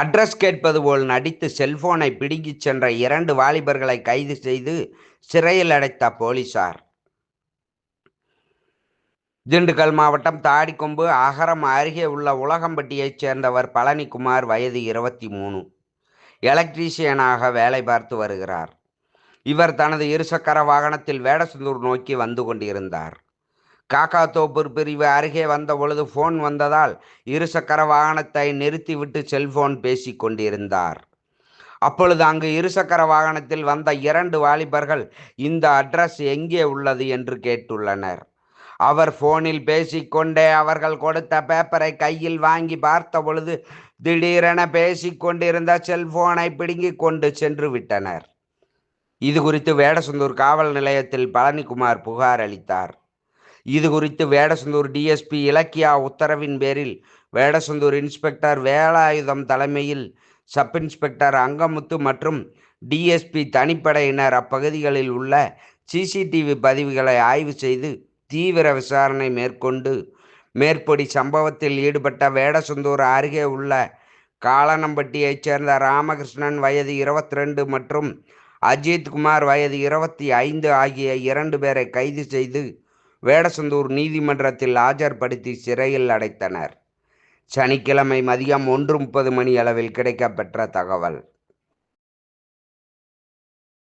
Address கேட்பது போல் நடித்து செல்போனை பிடுங்கிச் சென்ற இரண்டு வாலிபர்களை கைது செய்து சிறையில் அடைத்த போலீசார். திண்டுக்கல் மாவட்டம் தாடிக்கொம்பு அகரம் அருகே உள்ள உலகம்பட்டியைச் சேர்ந்தவர் பழனிக்குமார் வயது இருபத்தி மூணு எலக்ட்ரீஷியனாக வேலை பார்த்து வருகிறார். இவர் தனது இருசக்கர வாகனத்தில் வேடசந்தூர் நோக்கி வந்து கொண்டிருந்தார். காக்காத்தோப்பூர் பிரிவு அருகே வந்த பொழுது போன் வந்ததால் இருசக்கர வாகனத்தை நிறுத்திவிட்டு செல்போன் பேசி கொண்டிருந்தார். அப்பொழுது அங்கு இருசக்கர வாகனத்தில் வந்த இரண்டு வாலிபர்கள் இந்த அட்ரஸ் எங்கே உள்ளது? என்று கேட்டுள்ளனர். அவர் போனில் பேசிக்கொண்டே அவர்கள் கொடுத்த பேப்பரை கையில் வாங்கி பார்த்த பொழுது திடீரென பேசிக்கொண்டிருந்த செல்போனை பிடுங்கிக் கொண்டு சென்று விட்டனர். இது குறித்து வேடசந்தூர் காவல் நிலையத்தில் பழனிக்குமார் புகார் அளித்தார். இது குறித்து வேடசந்தூர் டிஎஸ்பி இலக்கியா உத்தரவின் பேரில் வேடசந்தூர் இன்ஸ்பெக்டர் வேலாயுதம் தலைமையில் சப் இன்ஸ்பெக்டர் அங்கமுத்து மற்றும் டிஎஸ்பி தனிப்படையினர் அப்பகுதிகளில் உள்ள சிசிடிவி பதிவுகளை ஆய்வு செய்து தீவிர விசாரணை மேற்கொண்டு மேற்படி சம்பவத்தில் ஈடுபட்ட வேடசந்தூர் அருகே உள்ள காலனம்பட்டியைச் சேர்ந்த ராமகிருஷ்ணன் வயது இருபத்தி ரெண்டு மற்றும் அஜித்குமார் வயது இருபத்தி ஐந்து ஆகிய இரண்டு பேரை கைது செய்து வேடசந்தூர் நீதிமன்றத்தில் ஆஜர்படுத்தி சிறையில் அடைத்தனர். சனிக்கிழமை மதியம் ஒன்று முப்பது மணி அளவில் கிடைக்கப்பெற்ற தகவல்.